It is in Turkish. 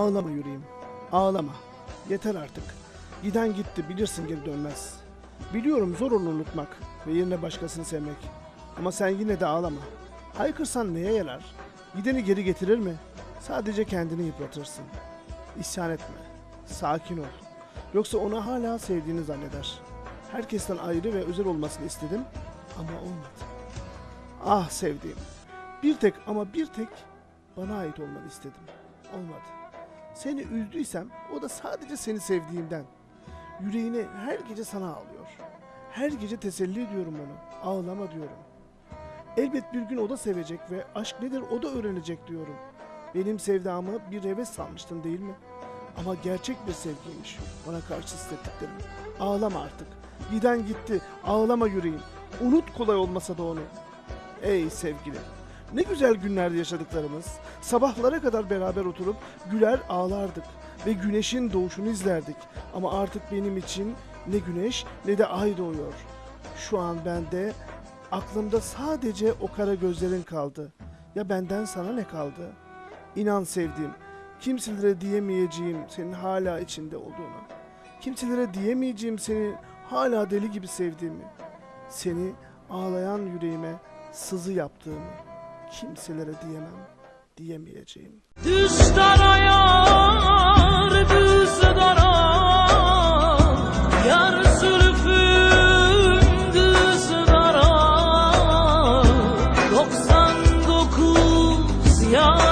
Ağlama yüreğim. Ağlama. Yeter artık. Giden gitti bilirsin geri dönmez. Biliyorum zor onu unutmak ve yerine başkasını sevmek. Ama sen yine de ağlama. Haykırsan neye yarar? Gideni geri getirir mi? Sadece kendini yıpratırsın. İsyan etme. Sakin ol. Yoksa onu hala sevdiğini zanneder. Herkesten ayrı ve özel olmasını istedim ama olmadı. Ah sevdiğim. Bir tek ama bir tek bana ait olmanı istedim. Olmadı. Seni üzdüysem o da sadece seni sevdiğimden. Yüreğine her gece sana ağlıyor. Her gece teselli ediyorum onu. Ağlama diyorum. Elbet bir gün o da sevecek ve aşk nedir o da öğrenecek diyorum. Benim sevdamı bir heves sanmıştın değil mi? Ama gerçek bir sevgiymiş bana karşı hissettiklerim. Ağlama artık. Giden gitti. Ağlama yüreğim. Unut kolay olmasa da onu. Ey sevgili. Ne güzel günlerde yaşadıklarımız. Sabahlara kadar beraber oturup güler ağlardık ve güneşin doğuşunu izlerdik. Ama artık benim için ne güneş ne de ay doğuyor. Şu an bende aklımda sadece o kara gözlerin kaldı. Ya benden sana ne kaldı? İnan sevdiğim, kimselere diyemeyeceğim senin hala içinde olduğunu. Kimselere diyemeyeceğim seni hala deli gibi sevdiğimi. Seni ağlayan yüreğime sızı yaptığımı kimselere diyemem, diyemeyeceğim. Düz darayar, düz darar, yar zülfüm düz darar, 99 yar.